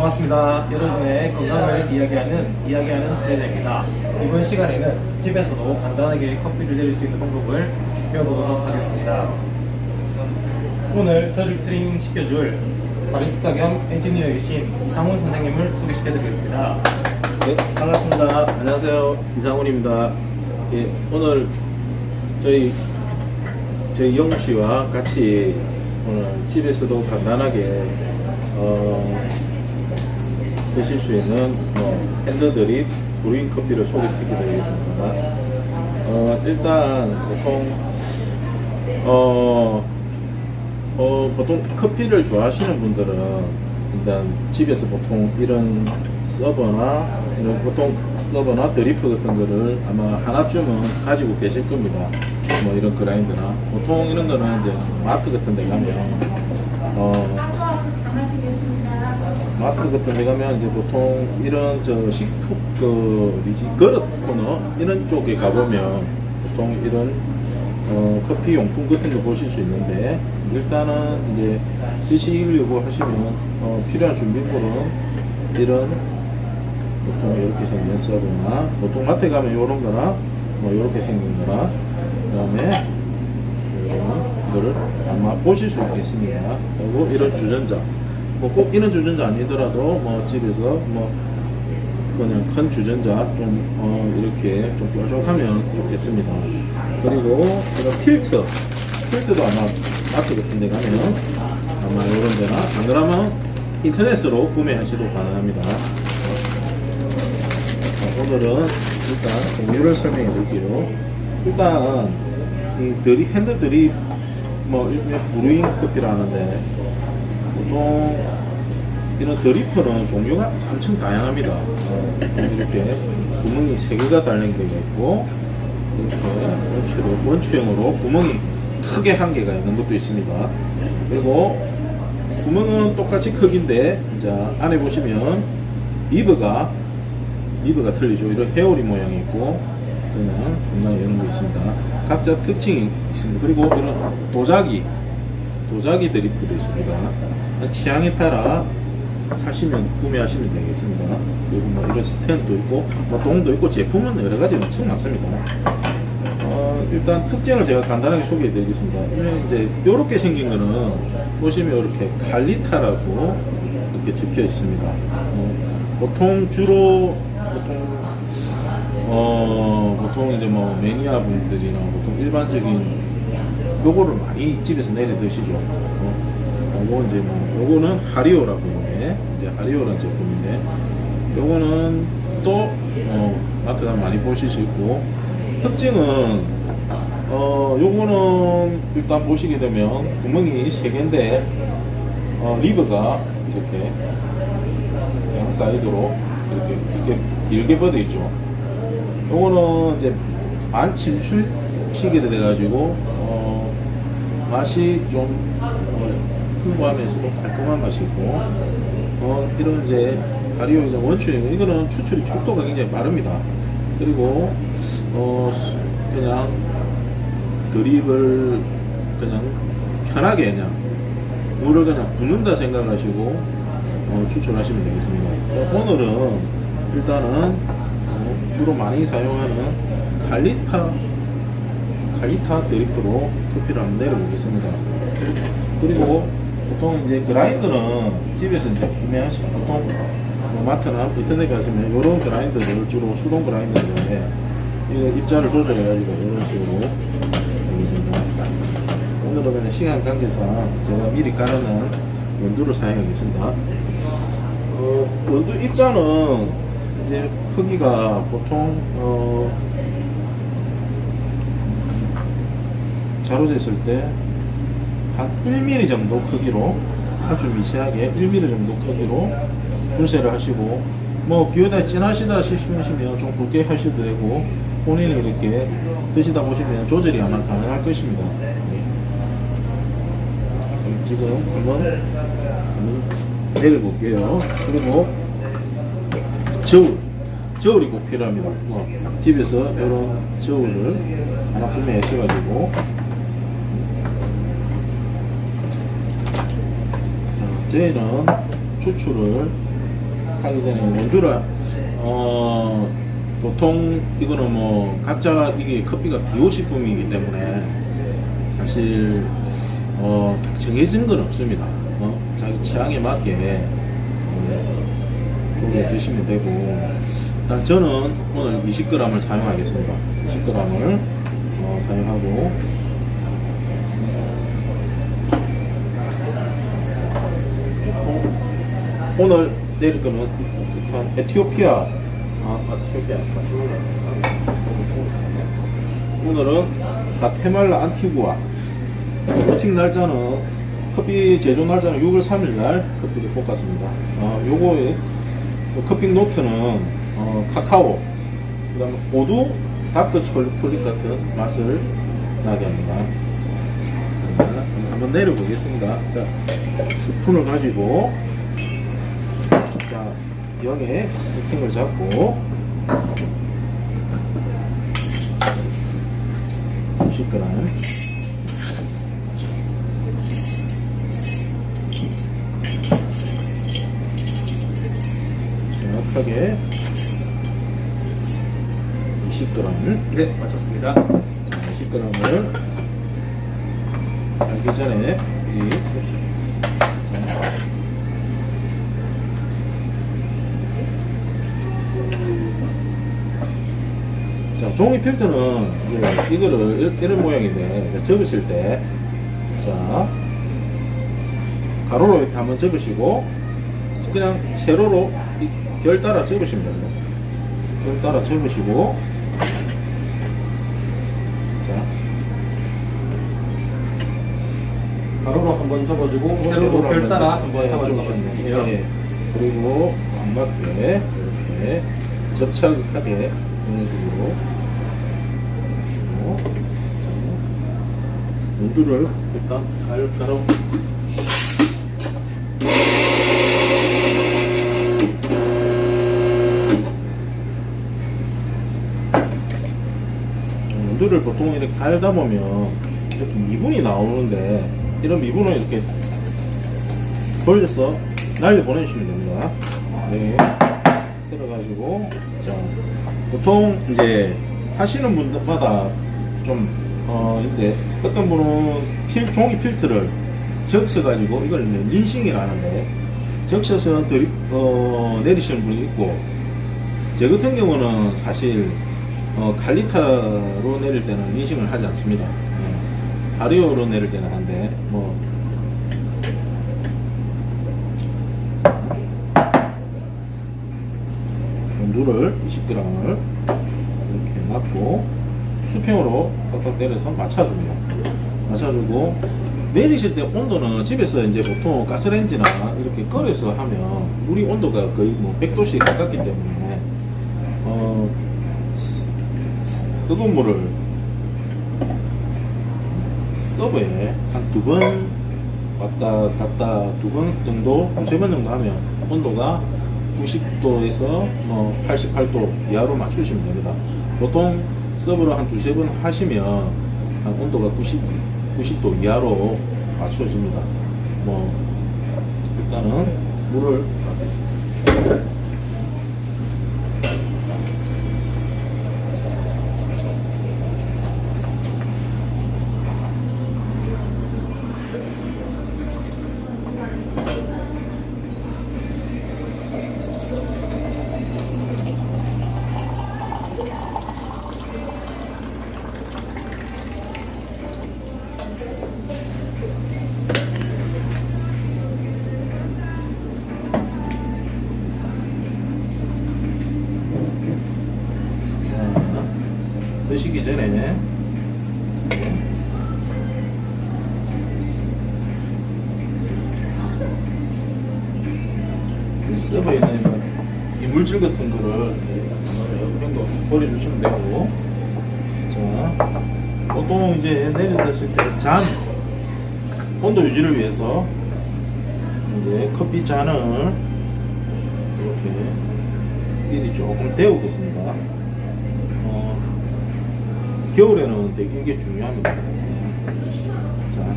반갑습니다. 여러분의 건강을 이야기하는 이야기하는 트레이너입니다. 이번 시간에는 집에서도 간단하게 커피를 내릴 수 있는 방법을 배워보도록 하겠습니다. 오늘 저를 트레이닝 시켜줄 바리스타 겸 엔지니어이신 이상훈 선생님을 소개시켜드리겠습니다. 네, 반갑습니다. 안녕하세요. 이상훈입니다. 예, 오늘 저희 저희 영우 씨와 같이 오늘 집에서도 간단하게 어, 드실 수 있는 뭐 핸드드립 브루잉 커피를 소개시켜드리겠습니다. 어, 일단 보통 어, 어, 보통 커피를 좋아하시는 분들은 일단 집에서 보통 이런 서버나 이런 보통 서버나 드리프 같은 거를 아마 하나쯤은 가지고 계실 겁니다. 뭐 이런 그라인드나 보통 이런 거는 이제 마트 같은 데 가면 어, 마트 같은 데 가면 이제 보통 이런 저 식품 그 뭐지 그릇 코너 이런 쪽에 가보면 보통 이런 어, 커피 용품 같은 거 보실 수 있는데 일단은 이제 드시려고 하시면 어, 필요한 준비물은 이런 보통 이렇게 생긴 서브나 보통 마트에 가면 이런 거나 뭐 이렇게 생긴 거나 그 다음에 이런 거를 아마 보실 수 있겠습니다. 그리고 이런 주전자 뭐 꼭 이런 주전자 아니더라도 뭐 집에서 뭐 그냥 큰 주전자 좀 어, 이렇게 좀 뾰족하면 좋겠습니다. 그리고 이런 필터, 필터도 아마 마트 같은 데 가면 아마 이런 데나 안 그러면 인터넷으로 구매하셔도 가능합니다. 자, 오늘은 일단 종류를 설명해 드릴게요. 일단 이 드립, 핸드 드립 뭐 일명 브루잉 커피라는데 보통 이런 드리퍼는 종류가 엄청 다양합니다. 어, 이렇게 구멍이 세 개가 달린 게 있고 이렇게 원추로, 원추형으로 구멍이 크게 한 개가 있는 것도 있습니다. 그리고 구멍은 똑같이 크기인데 자 안에 보시면 리버가 리버가 틀리죠. 이런 헤어리 모양이 있고 그냥 중간에 이런 거 있습니다. 각자 특징이 있습니다. 그리고 이런 도자기 도자기 드리프도 있습니다. 취향에 따라 사시면 구매하시면 되겠습니다. 그리고 뭐 이런 스탠도 있고 뭐 동도 있고 제품은 여러 가지 엄청 많습니다. 어, 일단 특징을 제가 간단하게 소개해 드리겠습니다. 이제 이렇게 생긴 거는 보시면 이렇게 칼리타라고 이렇게 적혀 있습니다. 어, 보통 주로 보통 어 보통 이제 뭐 매니아 분들이나 보통 일반적인 요거를 많이 집에서 내려 드시죠. 어, 요거 이제 뭐 요거는 하리오라고 이제 이제 하리오라는 제품인데 요거는 또 어, 마트 가면 많이 보실 수 있고 특징은 어 요거는 일단 보시게 되면 구멍이 세 개인데 어, 리버가 이렇게 양 사이드로 이렇게 이렇게 길게 뻗어 있죠. 요거는 이제 반 침출시기로 돼가지고 어, 맛이 좀 어, 풍부하면서도 깔끔한 맛이 있고 어, 이런 이제 가리오 이제 원추형 이거는 추출이 촉도가 굉장히 빠릅니다. 그리고 어, 그냥 드립을 그냥 편하게 그냥 물을 그냥 붓는다 생각하시고 어, 추출하시면 되겠습니다. 어, 오늘은 일단은 어, 주로 많이 사용하는 갈리타 갈리타 드리프로 커피를 한번 내려보겠습니다. 그리고 보통 이제 그라인더는 집에서 이제 구매하시면 보통 뭐 마트나 인터넷 가시면 이런 그라인더를 주로 수동 그라인더인데 입자를 조절해가지고 이런 식으로. 오늘은 그냥 시간 관계상 제가 미리 깔아놓은 원두를 사용하겠습니다. 어, 원두 입자는 이제 크기가 보통 어, 자로 됐을 때 한 1mm 정도 크기로 아주 미세하게 1mm 정도 크기로 분쇄를 하시고 뭐 기호가 진하시다 싶으시면 좀 굵게 하셔도 되고 본인이 이렇게 드시다 보시면 조절이 아마 가능할 것입니다. 네. 지금 한번 내려볼게요. 그리고 저울, 저울이 꼭 필요합니다. 뭐 집에서 이런 저울을 하나 구매하셔가지고 자, 저희는 추출을 하기 전에 원두를 어 보통 이거는 뭐 각자 이게 커피가 비오식품이기 때문에 사실 어 정해진 건 없습니다. 어, 자기 취향에 맞게 어, 조개 드시면 되고 일단 저는 오늘 20g을 사용하겠습니다. 20g을 어, 사용하고 오늘 거는 일단 에티오피아 아 에티오피아 오늘은 가테말라 안티구아 로칭 날짜는 커피 제조 날짜는 6월 3일 날 커피를 볶았습니다. 어, 요거의 커피 노트는 어, 카카오, 그 다음에 오두, 다크 초콜릿 같은 맛을 나게 합니다. 자, 한번 내려보겠습니다. 자, 스푼을 가지고 자, 영에 세팅을 잡고. 10g 정확하게. 20g 네, 맞췄습니다. 20g을 알기 전에 이 자, 종이 필터는 이제 이거를 이런, 이런 모양인데 접으실 때 자, 가로로 이렇게 한번 접으시고 그냥 세로로 이결 따라 접으시면 됩니다. 결 따라 접으시고 자, 가로로 한번 접어주고 세로로 별 따라 한번 잡아주는 것이요 예. 그리고 안 맞게 이렇게 접착하게 이런 식으로 하시고, 자, 모두를 일단 가로 원두를 보통 이렇게 갈다 보면 이렇게 미분이 나오는데 이런 미분을 이렇게 돌려서 날려 보내주시면 됩니다. 네. 들어가지고 자 보통 이제 하시는 분마다 좀 어, 근데 어떤 분은 필, 종이 필터를 적셔 가지고 이걸 이제 린싱이라는데 적셔서 드리, 어, 내리시는 분이 있고 제 같은 경우는 사실 어, 칼리타로 내릴 때는 린싱을 하지 않습니다. 어, 바리오로 내릴 때는 한데 뭐. 물을 20g을 이렇게 놨고 수평으로 탁탁 때려서 맞춰줍니다. 맞춰주고 내리실 때 온도는 집에서 이제 보통 가스레인지나 이렇게 끓여서 하면 물이 온도가 거의 뭐 100도씩 가깝기 때문에 어, 뜨거운 물을 서버에 한 두 번 왔다 갔다 두 번 정도 세 번 정도 하면 온도가 90도에서 뭐 88도 이하로 맞추시면 됩니다. 보통 서브를 한 두세 번 하시면 한 온도가 90, 90도 이하로 맞춰집니다. 뭐 일단은 물을 자, 드시기 전에. 이 썩어 있는 거, 이물질 같은 거를 이 정도 버려주시면 되고. 자 보통 이제 내려졌을 때 잔 온도 유지를 위해서 이제 커피 잔을 이렇게 미리 조금 데우겠습니다. 어, 겨울에는 되게 이게 중요합니다. 자,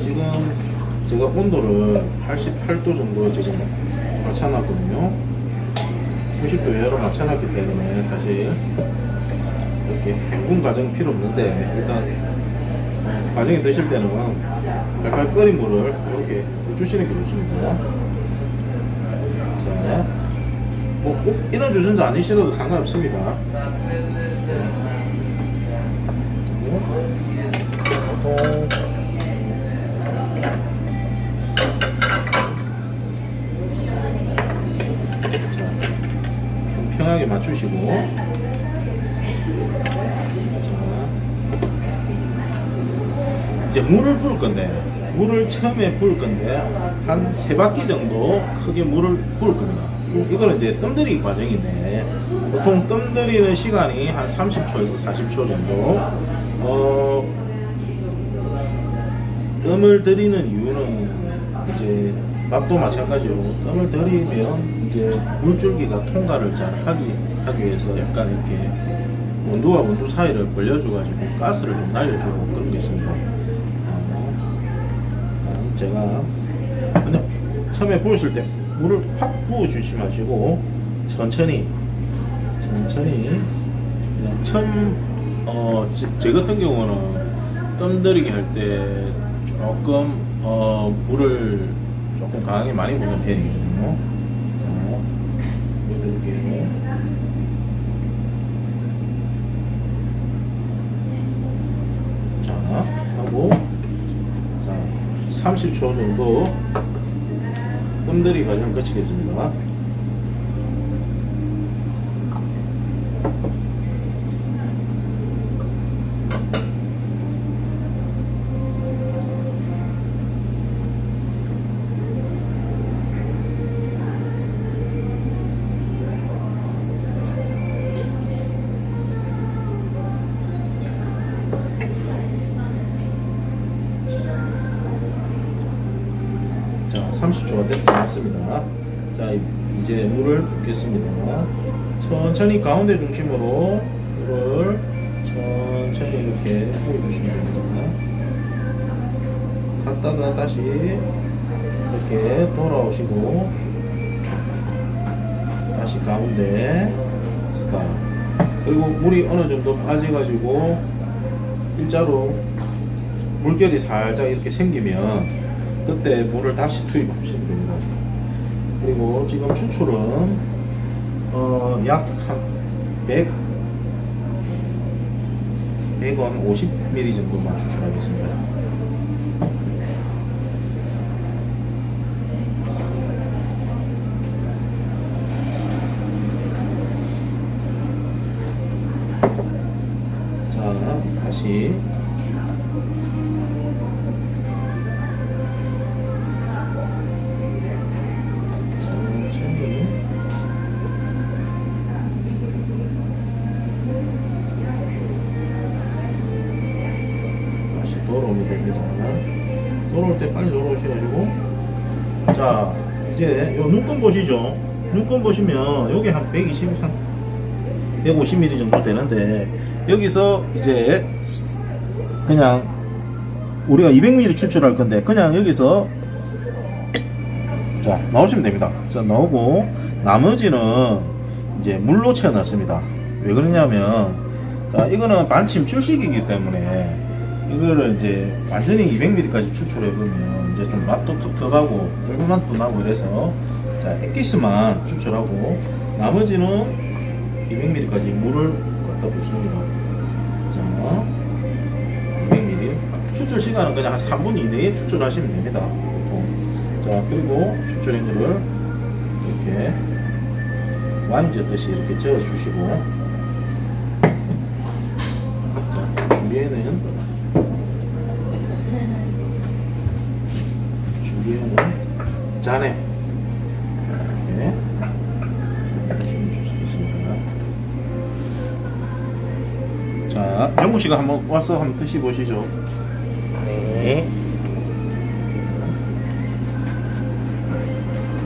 지금 제가 온도를 88도 정도 지금 맞춰놨거든요. 90도 이하로 맞춰놨기 때문에 사실 이렇게 헹군 과정이 필요 없는데 일단 어, 과정에 드실 때는 약간 끓인 물을 이렇게 주시는 게 좋습니다. 자, 뭐 꼭 이런 주전자 아니시라도 상관없습니다. 평하게 맞추시고 자, 이제 물을 부을 건데 물을 처음에 부을 건데 한 세 바퀴 정도 크게 물을 부을 겁니다. 이거는 이제 뜸들이기 과정인데 보통 뜸들이는 시간이 한 30초에서 40초 정도. 어, 뜸을 들이는 이유는 이제 밥도 마찬가지로 뜸을 들이면 이제 물줄기가 통과를 잘 하기 하기 위해서 약간 이렇게 온도와 온도 사이를 벌려줘가지고 가스를 좀 날려주고 그런 게 있습니다. 어, 제가 처음에 부으실 때 물을 확 부어 주시 마시고 천천히 천천히. 그냥 처음 어, 제, 제 같은 경우는 뜸 들이기 할 때 조금 어, 물을 조금 강하게 많이 부는 편이거든요. 자, 이렇게 자 하고 자 30초 정도 뜸들이 과정 거치겠습니다. 자, 30초가 됐다 맞습니다. 자, 이- 이제 물을 붓겠습니다. 천천히 가운데 중심으로 물을 천천히 이렇게 부어주시면 됩니다. 갔다가 다시 이렇게 돌아오시고 다시 가운데 스탑. 그리고 물이 어느 정도 빠져가지고 일자로 물결이 살짝 이렇게 생기면 그때 물을 다시 투입하시면 됩니다. 그리고 지금 추출은 어, 약한 100, 100원 50ml 정도만 추출하겠습니다. 돌아오면 됩니다. 돌아올 때 빨리 돌아오셔가지고 자 이제 요 눈금 보시죠. 눈금 보시면 여기 한 120, 한 150mm 정도 되는데 여기서 이제 그냥 우리가 200mm 추출할 건데 그냥 여기서 자 나오시면 됩니다. 자 나오고 나머지는 이제 물로 채워놨습니다. 왜 그러냐면 자 이거는 반침 출식이기 때문에 이거를 이제 완전히 200ml까지 추출해 보면 이제 좀 맛도 텁텁하고 맛도 나고 이래서 자 액기스만 추출하고 나머지는 200ml까지 물을 갖다 붓습니다. 자 200ml 추출 시간은 그냥 한 3분 이내에 추출하시면 됩니다. 보통. 자 그리고 추출액을 이렇게 와인 젓듯이 이렇게 저어 주시고 자 준비에는 준비에는 잔에 이렇게 주시겠습니다. 자 영우 씨가 한번 와서 한번 드시 보시죠. 네.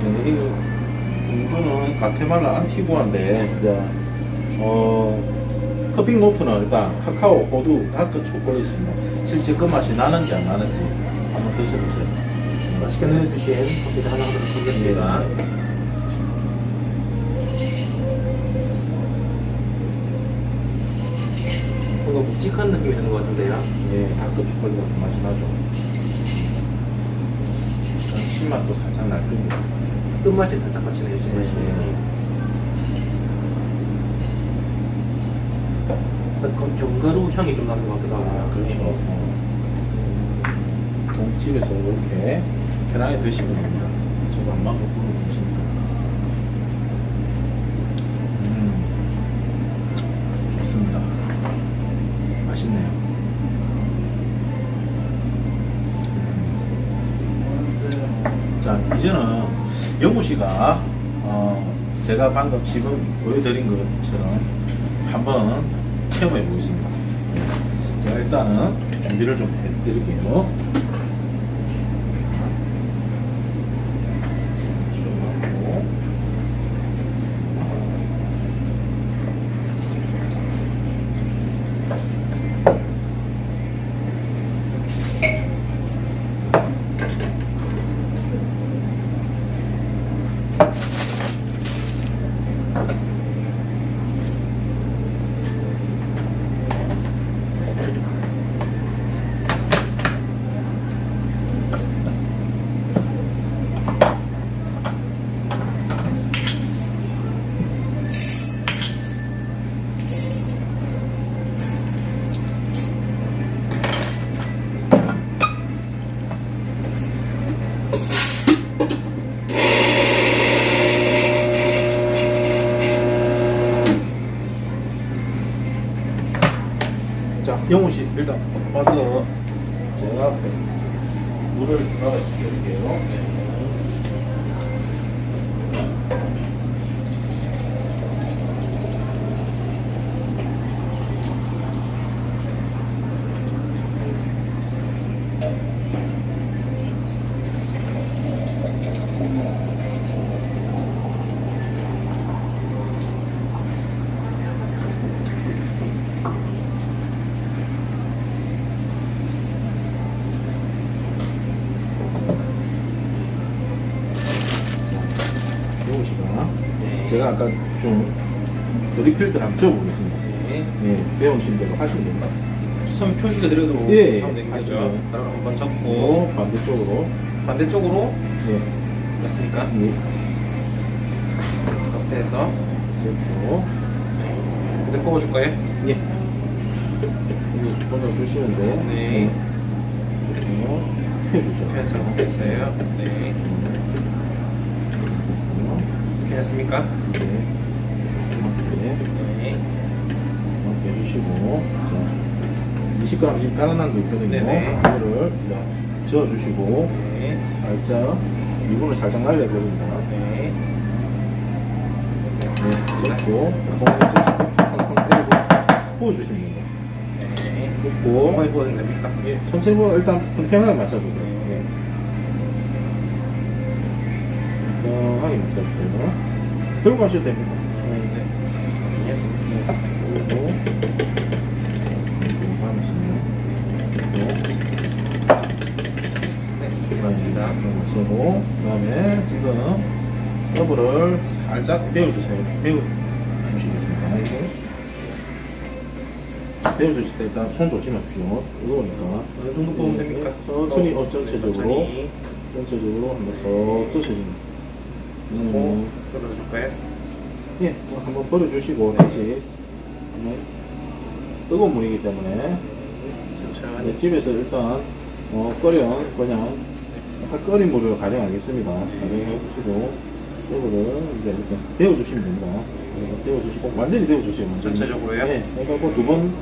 네, 이 정도는 가테말라 안티구아인데 이제 어 커피 노트는 일단 카카오, 호두, 다크 초콜릿입니다. 실제 그 맛이 나는지 안 나는지 한번 드셔보세요. 맛있게 내주신 커피 하나 하도록 하겠습니다. 뭔가 묵직한 느낌이 드는 것 같은데요. 예, 다크 초콜릿 맛이 나죠. 신맛도 살짝 날 겁니다. 끝맛이 살짝 거치네요, 이 맛이. 네. 그래서 그 견과류 향이 좀 나는 것 같기도 하고요. 그렇죠. 어, 집에서 이렇게 편하게 드시면 됩니다. 저도 안 부르고 있으니까. 음, 좋습니다. 맛있네요. 음. 자, 이제는 영우 씨가 어, 제가 방금 지금 보여드린 것처럼 한번 체험해 보겠습니다. 제가 일단은 준비를 좀 해드릴게요. 하고. 자, 영훈 씨. 일단 와서 제가 물을 넣어드릴게요. 영훈 씨가 네. 제가 아까 좀 드리필드 한번 줘보겠습니다. 네. 예, 배우신 대로 하시면 됩니다. 수성 표시가 들어도 예, 하면 되는 거죠. 하시죠. 한번 오, 접고 반대쪽으로. 반대쪽으로 예, 맞습니까? 예, 겉에서 됐고. 그대로 뽑아줄 거예요. 예. 여기 주시면 돼. 네. 이렇게. 펜서 됐어요. 네. 이렇게 됐습니까? 네. 이렇게. 네. 해주시고. 자, 20g 지금 깔아놓은 거 있거든요. 네네. 이거를 자, 저어주시고. 네. 살짝, 이분을 살짝 날려버립니다. 네. 네, 잡고, 팡팡 때리고, 부어주시면 됩니다. 네. 붓고, 많이 부어도 됩니까? 예, 천천히 부어 일단 평평하게 맞춰주세요. 예. 평평하게 맞춰주세요. 들고 가셔도 됩니다. 네. 그리고, 그리고 하나씩 네. 맞습니다. 맞추고, 그 다음에 지금 서브를 살짝 배워주세요. 배워주시겠습니다. 배워주실 때 일단 손 조심하십시오. 이거니까. 어느 정도 뽑으면 됩니까? 천천히, 어, 전체적으로. 전체적으로 한번 쏙 쪄주시면 고 떨어줄 거예요. 예, 뭐 한번 버려주시고 다시 한번 뜨거운 물이기 때문에 천천히. 네, 집에서 일단 어, 끓여 그냥 약간 끓인 물을 가져가겠습니다. 가져가시고 서브를 이제 이렇게 데워주시면 됩니다. 네, 데워주시고 완전히 데워주세요. 완전히. 전체적으로요? 네, 그러니까 두번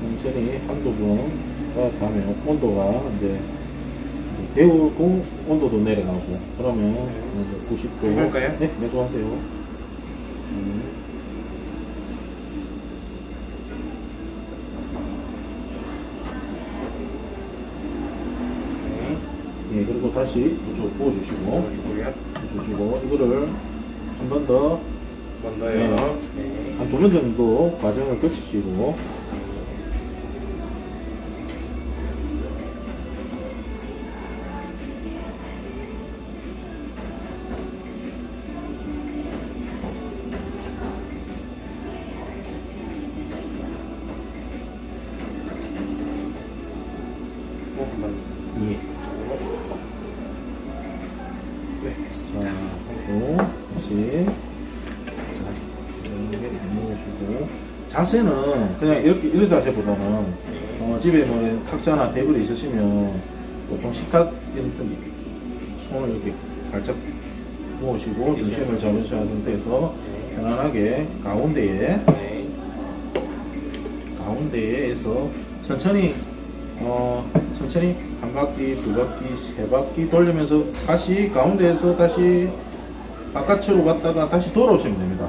천천히 한두 번 따뜻하면 온도가 이제 데우고 온도도 내려가고 그러면 이제 90도 해볼까요? 네, 내도하세요. 음. 예, 그리고 다시 우주 부어주시고 주고요. 주시고 이거를 한 번 더, 한번 더요. 네. 한 두 번 정도 과정을 거치시고 어, 한번 예. 자, 하고 다시 넣으시고 자세는 그냥 이렇게 이런 자세보다는 어, 집에 뭐 탁자나 테이블이 있으시면 보통 식탁 손을 이렇게 살짝 모으시고 중심을 잡으셔야 상태에서 편안하게 가운데에 네. 가운데에서 천천히 어 천천히 한 바퀴 두 바퀴 세 바퀴 돌리면서 다시 가운데에서 다시 바깥으로 갔다가 다시 돌아오시면 됩니다.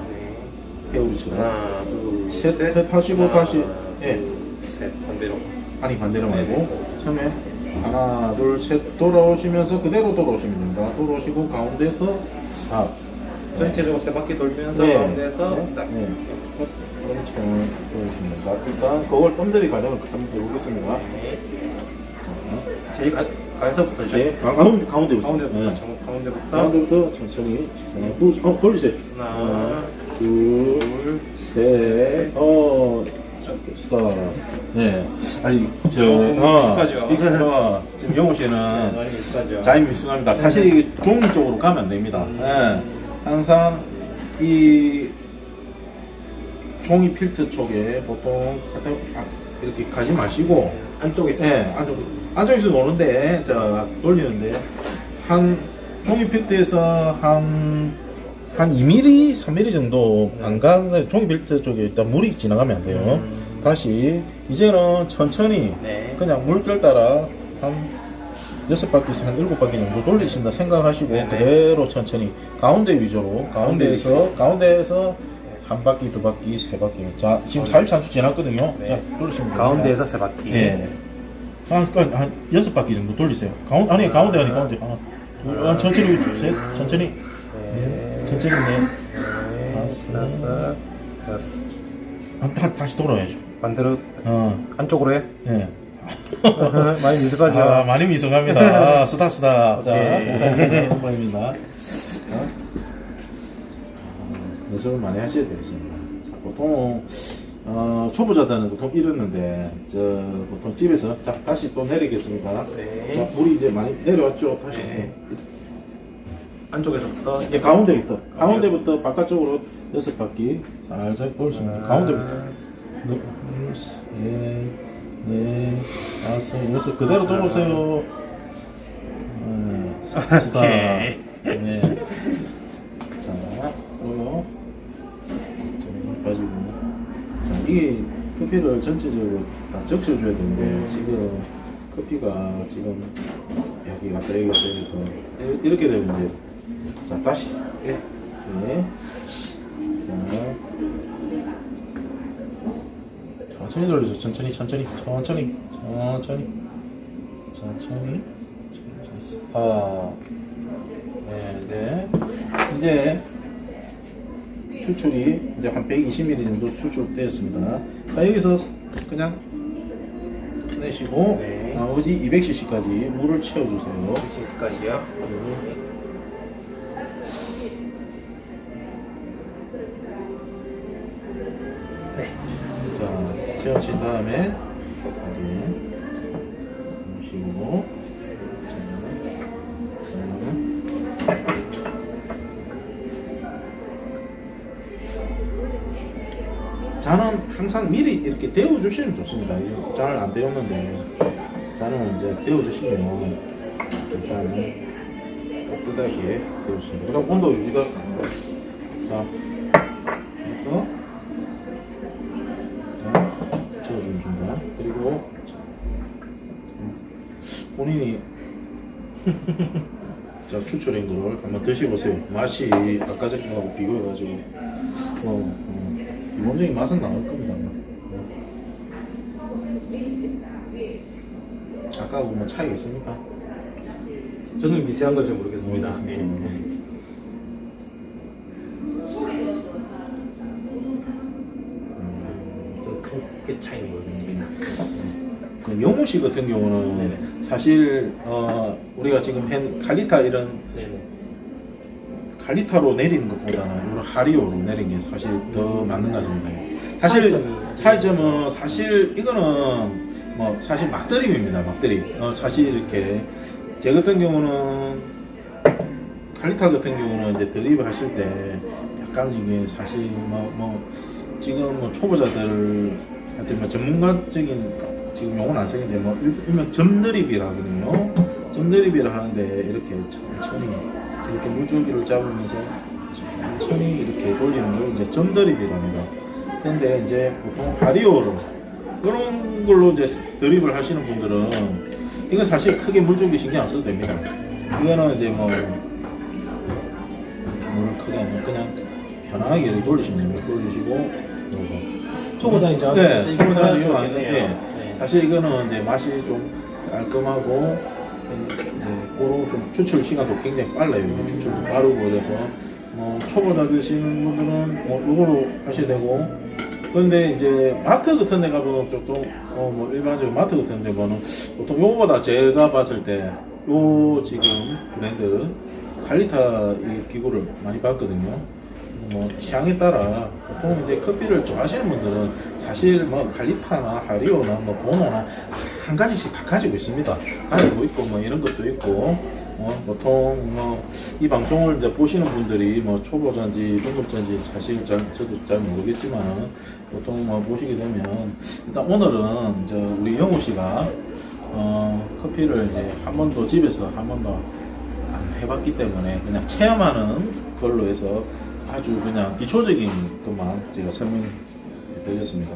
배우리처럼 하나, 둘, 셋, 셋 하시고 하나, 다시 예 둘, 셋 반대로. 아니 반대로 말고 처음에 하나 둘 셋 돌아오시면서 그대로 돌아오시면 됩니다. 돌아오시고 가운데서 스탑 전체적으로 세 바퀴 돌면서 네. 가운데서 네. 싹. 네. 그렇죠. 보여주십니다. 일단 그걸 덤들이 과정을 한번 해보겠습니다. 네. 제일 가, 가에서부터죠. 네, 가- 가운데 가운데부터. 가운데부터. 네. 정- 가운데부터. 가운데부터 천천히. 자, 두, 어, 돌리세요. 하나, 둘, 셋, 어, 스탑. 네. 아니, 저, 어, 익숙하죠. 익숙하. 지금 영호 씨는 많이 비슷하죠. 자임 미숙합니다. 사실 이게 종이 쪽으로 가면 안 됩니다. 예. 항상 이 종이 필트 쪽에 보통 하여튼 아, 이렇게 가지 마시고 안쪽에 있어요. 예, 안쪽, 안쪽에서 노는데, 자, 돌리는데, 한, 종이 필트에서 한, 한 2mm, 3mm 정도 안 가는 종이 필트 쪽에 일단 물이 지나가면 안 돼요. 음. 다시, 이제는 천천히, 네. 그냥 물결 따라 한 여섯 바퀴에서 한 일곱 바퀴 정도 돌리신다 생각하시고 네네. 그대로 천천히 가운데 위주로 가운데에서 위주로. 가운데에서 한 바퀴 두 바퀴 세 바퀴 자 지금 43초 지났거든요 네. 자 돌리시면 됩니다 가운데에서 세 바퀴. 네. 한, 한, 한 여섯 바퀴 정도 돌리세요 가운 아니 가운데 아니 가운데 하나 둘, 아, 천천히 셋 천천히 네. 천천히 네 다섯. 다섯, 다섯. 아, 다, 다시 돌아야죠 반대로 어 안쪽으로 해. 네. 많이 미숙하죠. 아, 많이 미성합니다. 아, 스타 스타. 자, 오케이. 이상해서 한번입니다. 연습을 많이 하셔야 되겠습니다. 자, 보통 어, 초보자들은 보통 이러는데 저 보통 집에서 자 다시 또 내리겠습니다. 네. 자 물이 이제 많이 내려왔죠. 다시 네. 네. 안쪽에서부터 예, 가운데부터 가운데부터 바깥쪽으로 여섯 바퀴 살짝 돌습니다. 하나, 가운데부터 둘, 셋, 넷, 다섯, 여섯 그대로. 돌아오세요. 네, 스타. 오케이. 네. 자, 그리고 좀 빠지고. 자, 이게 커피를 전체적으로 다 적셔줘야 되는데 지금 커피가 지금 여기 갔다 여기 갔다 해서 이- 이렇게 되면 이제 자 다시. 네. 네. 자. 천천히 돌려줘. 천천히 천천히 천천히 천천히. 천천히. 천천히 스탑. 네네. 이제 추출이 이제 한 120ml 정도 추출되었습니다 자 여기서 그냥 내시고 네. 나머지 200cc까지 물을 채워주세요 시스까지요. 네. 자, 채워진 다음에 좋습니다. 잘안 데웠는데 자는 이제 데워주시면 일단 따뜻하게 데워주십니다. 그럼 온도 유지가 자 해서 채워주면 됩니다. 그리고 본인이 자 추출한 거를 한번 드셔보세요. 맛이 아까 전하고 비교해가지고 어, 어, 기본적인 맛은 나올 겁니다. 아까하고 뭐 차이가 있습니까? 저는 미세한 건좀 모르겠습니다. 모르겠습니다. 네. 좀 크게 차이는 모르겠습니다. 그 영우 씨 같은 경우는 네네. 사실 어, 우리가 지금 한 칼리타 이런 네네. 칼리타로 내리는 것보다는 이런 하리오로 내린 게 사실 더 맞는 것 같습니다. 사실 차이점이 차이점은 사실 이거는 뭐 사실 막드림입니다. 막드림. 어, 사실 이렇게 제 같은 경우는 칼리타 같은 경우는 이제 드립 하실 때 약간 이게 사실 뭐, 뭐 지금 뭐 초보자들 한테 뭐 전문가적인 지금 용어는 안 쓰는데 뭐 일- 일명 점드립이라 하거든요. 점드립이라 하는데 이렇게 천천히 이렇게 물줄기를 잡으면서 천천히 이렇게 돌리는 걸 이제 점드립이랍니다. 근데 이제 보통 하리오로 그런 걸로 이제 드립을 하시는 분들은 이건 사실 크게 물줄기 신경 안 써도 됩니다. 이거는 이제 뭐 물을 크게 안 그냥 편안하게 돌리시면 됩니다. 돌리시고 요거. 초보자. 네, 이제 초보자 할수 이용 안. 네. 사실 이거는 이제 맛이 좀 깔끔하고 이제 그런 좀 추출 시간도 굉장히 빨라요. 이게 추출도 빠르고 그래서 뭐 초보자 드시는 분들은 뭐 이거로 하셔야 되고 근데 이제 마트 같은 데 가면 보통 어 뭐 일반적인 마트 같은 데 보면 보통 요거보다 제가 봤을 때 요 지금 브랜드 칼리타 이 기구를 많이 봤거든요. 뭐 취향에 따라 보통 이제 커피를 좋아하시는 분들은 사실 뭐 칼리타나 하리오나 뭐 보노나 한 가지씩 다 가지고 있습니다. 가지고 있고 뭐 이런 것도 있고 어, 보통 뭐 이 방송을 이제 보시는 분들이 뭐 초보자인지 중급자인지 사실 잘 저도 잘 모르겠지만 보통 뭐 보시게 되면 일단 오늘은 이제 우리 영우 씨가 어, 커피를 이제 한 번도 집에서 한 번도 안 해봤기 때문에 그냥 체험하는 걸로 해서 아주 그냥 기초적인 것만 제가 설명해 드렸습니다.